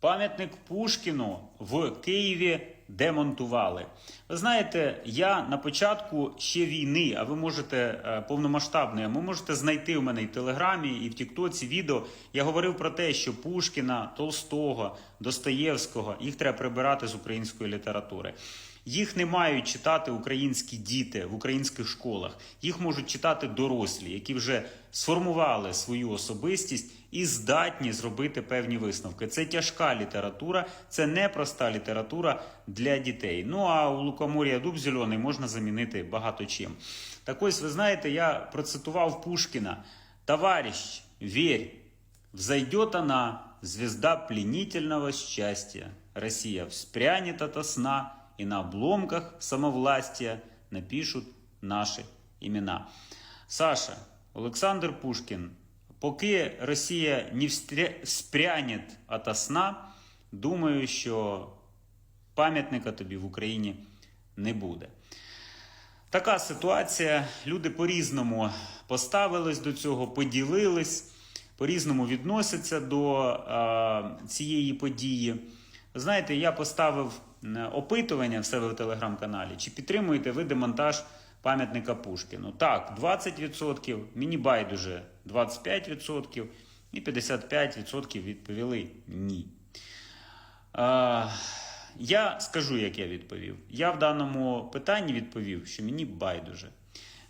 Пам'ятник Пушкіну в Києві демонтували. Ви знаєте, я на початку ще війни, а ви можете е, повномасштабної, ви можете знайти у мене і в Телеграмі, і в Тіктоці відео. Я говорив про те, що Пушкіна, Толстого, Достоєвського їх треба прибирати з української літератури. Їх не мають читати українські діти в українських школах. Їх можуть читати дорослі, які вже сформували свою особистість і здатні зробити певні висновки. Це тяжка література, це непроста література для дітей. Ну а у Лукомор'я дуб зелений можна замінити багато чим. Так ось, ви знаєте, я процитував Пушкіна: Товарищ, вірь, Взойдет она, звезда пленительного счастья. Россия вспрянет ото сна, и на обломках самовластия напишут наши імена. Саша, Олександр Пушкін, поки Росія не встря- вспряне ото сна, думаю, що пам'ятника тобі в Україні не буде. Така ситуація. Люди по-різному поставились до цього, поділились, по-різному відносяться до е, цієї події. Знаєте, я поставив опитування в себе в телеграм-каналі, чи підтримуєте ви демонтаж пам'ятника Пушкіну. Так, 20%, мені байдуже 25%, і 55% відповіли ні. Е, я скажу, як я відповів. Я в даному питанні відповів, що мені байдуже.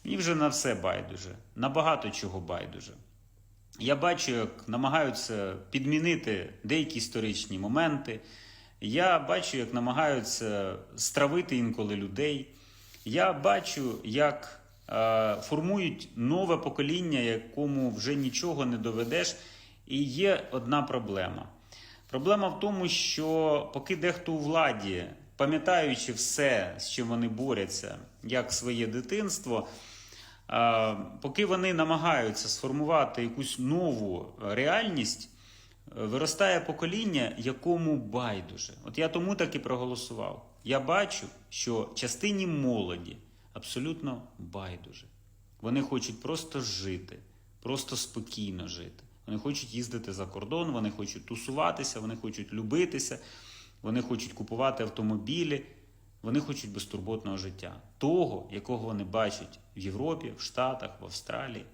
Мені вже на все байдуже, на багато чого байдуже. Я бачу, як намагаються підмінити деякі історичні моменти. Я бачу, як намагаються стравити інколи людей. Я бачу, як е, формують нове покоління, якому вже нічого не доведеш. І є одна проблема. Проблема в тому, що поки дехто у владі, пам'ятаючи все, з чим вони борються, як своє дитинство, поки вони намагаються сформувати якусь нову реальність, е, виростає покоління, якому байдуже. От я тому так і проголосував. Я бачу, що частині молоді абсолютно байдуже. Вони хочуть просто жити, просто спокійно жити. Вони хочуть їздити за кордон, вони хочуть тусуватися, вони хочуть любитися, вони хочуть купувати автомобілі, вони хочуть безтурботного життя. Того, якого вони бачать в Європі, в Штатах, в Австралії,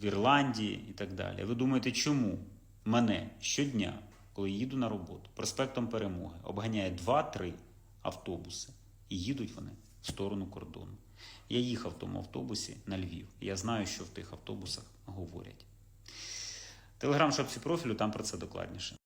в Ірландії і так далі. Ви думаєте, чому мене щодня, коли їду на роботу, проспектом Перемоги, обганяє 2-3 автобуси і їдуть вони в сторону кордону? Я їхав в тому автобусі на Львів. Я знаю, що в тих автобусах говорять. Телеграм шапці профілю, там про це докладніше.